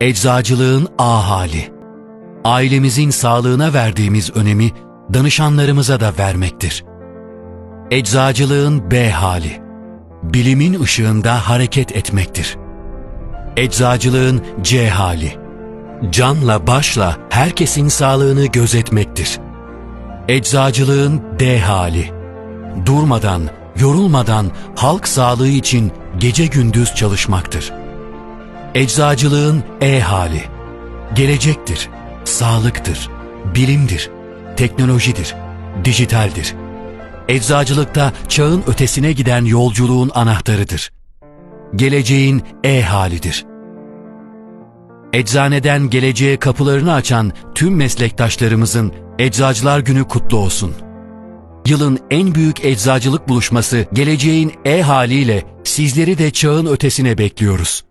Eczacılığın A hali. Ailemizin sağlığına verdiğimiz önemi danışanlarımıza da vermektir. Eczacılığın B hali. Bilimin ışığında hareket etmektir. Eczacılığın C hali. Canla başla herkesin sağlığını gözetmektir. Eczacılığın D hali. Durmadan, yorulmadan halk sağlığı için gece gündüz çalışmaktır. Eczacılığın E hali. Gelecektir, sağlıktır, bilimdir, teknolojidir, dijitaldir. Eczacılıkta çağın ötesine giden yolculuğun anahtarıdır. Geleceğin E halidir. Eczaneden geleceğe kapılarını açan tüm meslektaşlarımızın Eczacılar Günü kutlu olsun. Yılın en büyük eczacılık buluşması geleceğin E haliyle sizleri de çağın ötesine bekliyoruz.